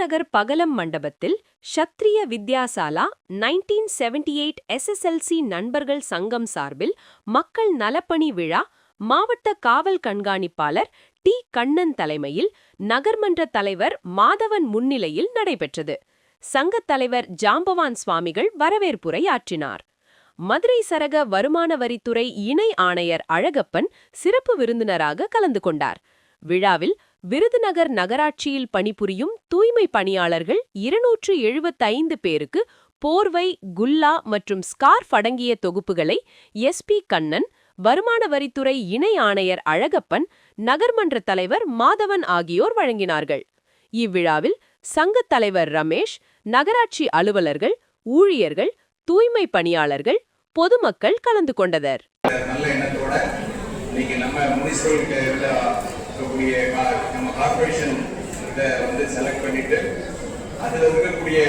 விருதுநகர் பகலம் மண்டபத்தில் Kshatriya Vidyasala nineteen seventy eight SSLC நண்பர்கள் சங்கம் சார்பில் மக்கள் நலப்பணி விழா மாவட்ட காவல் கண்காணிப்பாளர் டி கண்ணன் தலைமையில் நகர்மன்ற தலைவர் மாதவன் முன்னிலையில் நடைபெற்றது. சங்கத் தலைவர் ஜாம்பவான் சுவாமிகள் வரவேற்புரை ஆற்றினார். மதுரை சரக வருமான வரித்துறை இணை ஆணையர் அழகப்பன் சிறப்பு விருந்தினராக கலந்து கொண்டார். விழாவில் விருதுநகர் நகராட்சியில் பணிபுரியும் தூய்மை பணியாளர்கள் இருநூற்று எழுபத்தைந்து பேருக்கு போர்வை குல்லா மற்றும் ஸ்கார்ஃப் அடங்கிய தொகுப்புகளை எஸ்பி கண்ணன் வருமான வரித்துறை இணை ஆணையர் அழகப்பன் நகர்மன்ற தலைவர் மாதவன் ஆகியோர் வழங்கினார்கள். இவ்விழாவில் சங்கத் தலைவர் ரமேஷ் நகராட்சி அலுவலர்கள் ஊழியர்கள் தூய்மை பணியாளர்கள் பொதுமக்கள் கலந்து கொண்டனர். இருக்கக்கூடிய நம்ம கார்பரேஷன் இதை வந்து செலக்ட் பண்ணிட்டு அதில் இருக்கக்கூடிய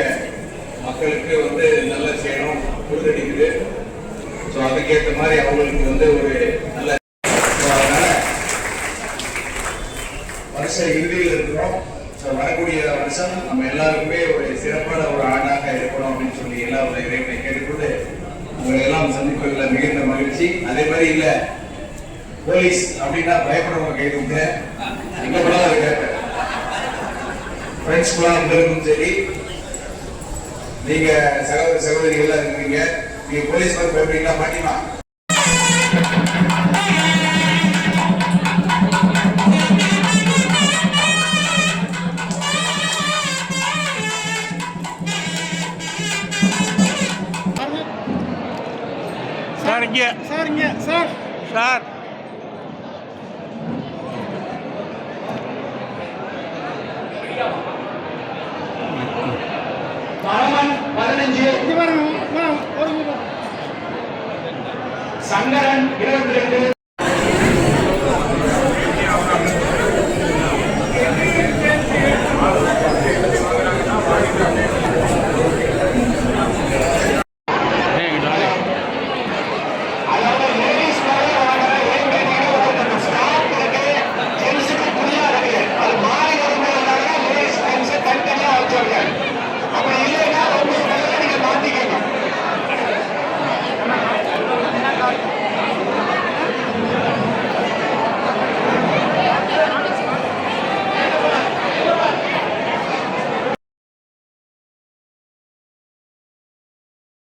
மக்களுக்கு வந்து நல்ல செய்யணும் புரிதடிக்குது ஸோ அதுக்கேற்ற மாதிரி அவங்களுக்கு வந்து ஒரு நல்ல வருஷ இறுதியில் இருக்கிறோம். ஸோ வரக்கூடிய வருஷம் நம்ம எல்லாருக்குமே ஒரு சிறப்பான ஒரு ஆண்டாக இருக்கணும் அப்படின்னு சொல்லி எல்லா ஒரு இறைவனை கேட்டுக்கொண்டு உங்களை எல்லாம் சந்திப்பதில் மிகுந்த மகிழ்ச்சி. அதே மாதிரி இல்லை போலீஸ் அப்படின்னா பயப்படுறவங்க கேட்குங்க எங்க அது கேட்பேன். ஃப்ரெண்ட்ஸ் கூட வந்திருக்கும் சரி. நீங்க சகோதர சகோதரிகள்லாம் இருக்கீங்க. நீங்க போலீஸ் வந்து பயப்படுறீங்களா சார் இங்கே. சார் இங்க. சார். சார். பதினஞ்சு. சங்கரன் இருபத்தி ரெண்டு